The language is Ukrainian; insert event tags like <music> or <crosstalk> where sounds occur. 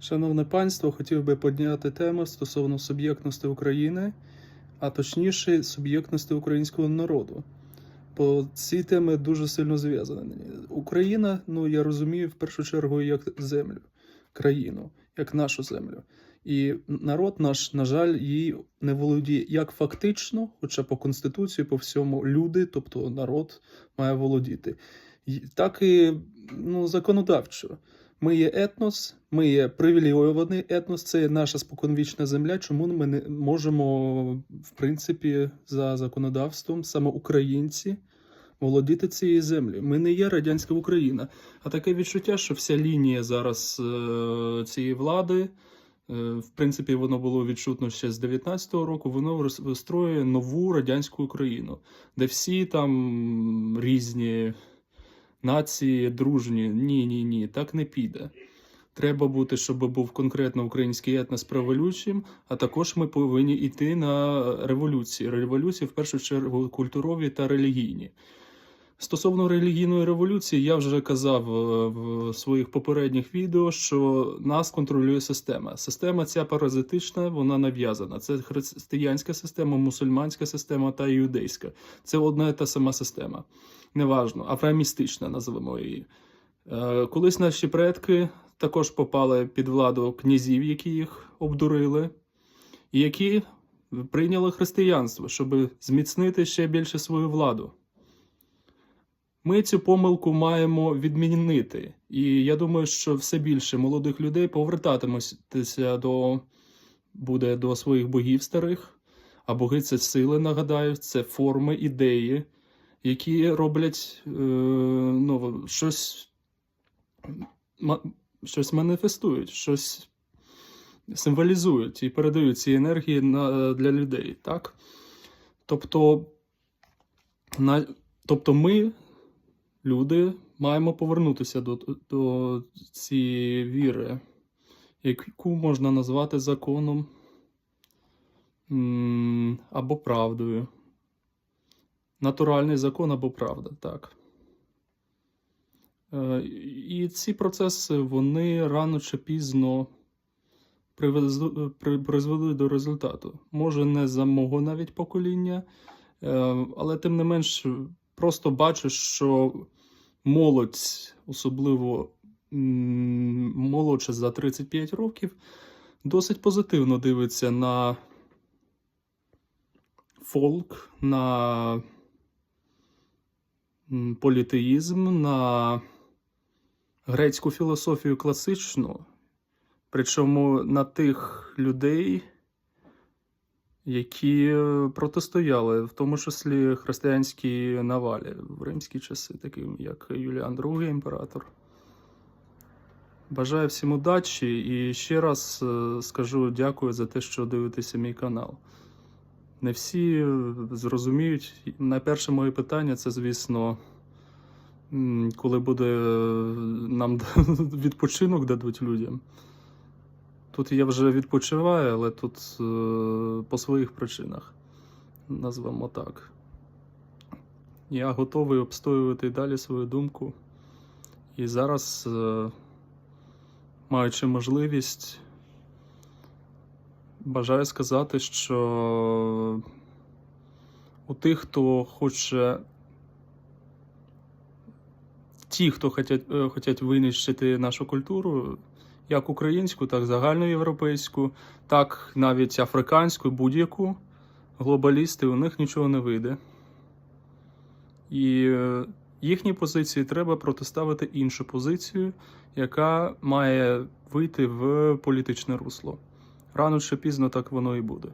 Шановне панство, хотів би підняти тему стосовно суб'єктності України, а точніше суб'єктності українського народу. Бо ці теми дуже сильно зв'язані. Україна, ну я розумію, в першу чергу як землю, країну, як нашу землю. І народ наш, на жаль, її не володіє як фактично, хоча по конституції, по всьому люди, тобто народ, має володіти, так і ну, законодавчо. Ми є етнос, ми є привілейований етнос, це наша споконвічна земля. Чому ми не можемо, в принципі, за законодавством, саме українці, володіти цією землею? Ми не є радянська Україна. А таке відчуття, що вся лінія зараз е, цієї влади, е, в принципі, воно було відчутно ще з 19-го року, воно роз- вистроює нову радянську Україну, де всі там різні нації дружні. Ні, ні, ні, так не піде. Треба бути, щоб був конкретно український етнос праволючим, а також ми повинні йти на революції. Революції в першу чергу культурові та релігійні. Стосовно релігійної революції, я вже казав е, в своїх попередніх відео, що нас контролює система. Система ця паразитична, вона нав'язана. Це християнська система, мусульманська система та юдейська. Це одна і та сама система. Неважно, авраамістична називаємо її. Е, Колись наші предки також попали під владу князів, які їх обдурили, і які прийняли християнство, щоб зміцнити ще більше свою владу. Ми цю помилку маємо відмінити. І я думаю, що все більше молодих людей повертатимуться до буде до своїх богів старих. А боги це сили, нагадаю, це форми, ідеї, які роблять е, ну, щось, щось маніфестують, щось символізують і передають ці енергії на, для людей. Так? Тобто, на, тобто ми, люди, маємо повернутися до, до цієї віри, яку можна назвати законом або правдою. Натуральний закон або правда, так. Е, І ці процеси вони рано чи пізно призвели до результату. Може, не за мого навіть покоління, е, але тим не менш, просто бачу, що молодь, особливо м, молодша за 35 років, досить позитивно дивиться на фолк, на політеїзм, на грецьку філософію класичну, причому на тих людей, які е, протистояли, в тому числі християнській навалі в римські часи, таким як Юліан II імператор. Бажаю всім удачі і ще раз е, скажу дякую за те, що дивитеся мій канал. Не всі е, зрозуміють. Найперше моє питання це, звісно, коли буде нам <laughs> відпочинок дадуть людям. Тут я вже відпочиваю, але тут е, по своїх причинах. Назвемо так. Я готовий обстоювати далі свою думку. І зараз, е, маючи можливість, бажаю сказати, що у тих, хто хоче. Ті, хто е, хочуть винищити нашу культуру, як українську, так і загальноєвропейську, так навіть африканську, будь-яку, глобалісти, у них нічого не вийде. І е, їхні позиції треба протиставити іншу позицію, яка має вийти в політичне русло. Рано чи пізно так воно і буде.